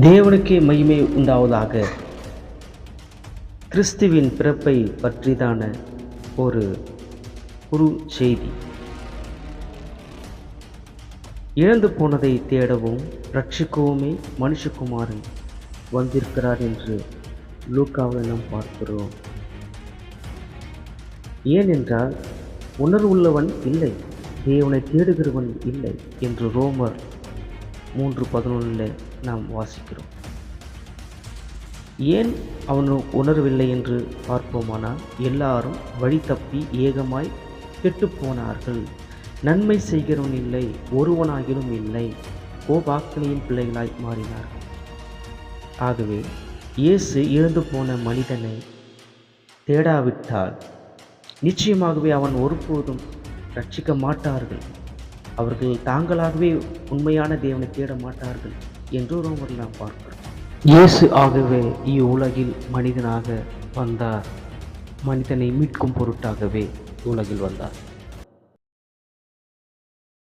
தேவனுக்கே மகிமை உண்டாவதாக கிறிஸ்துவின் பிறப்பை பற்றிதான ஒரு குறு செய்தி. இழந்து போனதை தேடவும் ரட்சிக்கவுமே மனுஷகுமாரன் வந்திருக்கிறார் என்று லூக்காவில் நாம் பார்க்கிறோம். ஏனென்றால் உணர்வுள்ளவன் இல்லை தேவனை தேடுகிறவன் இல்லை என்று ரோமர் மூன்று பதினொன்றில் நாம் வாசிக்கிறோம். ஏன் அவன் உணரவில்லை என்று பார்ப்போமானால் எல்லாரும் வழி தப்பி ஏகமாய் கெட்டுப்போனார்கள் நன்மை செய்கிறவன் இல்லை ஒருவனாகிலும் இல்லை. கோபாக்கினியின் பிள்ளைகளாய் மாறினார்கள். ஆகவே இயேசு இழந்து போன மனிதனை தேடாவிட்டால் நிச்சயமாகவே அவன் ஒருபோதும் ரட்சிக்க மாட்டார்கள். அவர்கள் தாங்களாகவே உண்மையான தேவனை தேட மாட்டார்கள். என்று ரோமரில் நாம் பார்க்கிறோம் இயேசு ஆகவே இவ்வுலகில் மனிதனாக வந்தார். மனிதனை மீட்கும் பொருட்டாகவே உலகில் வந்தார்.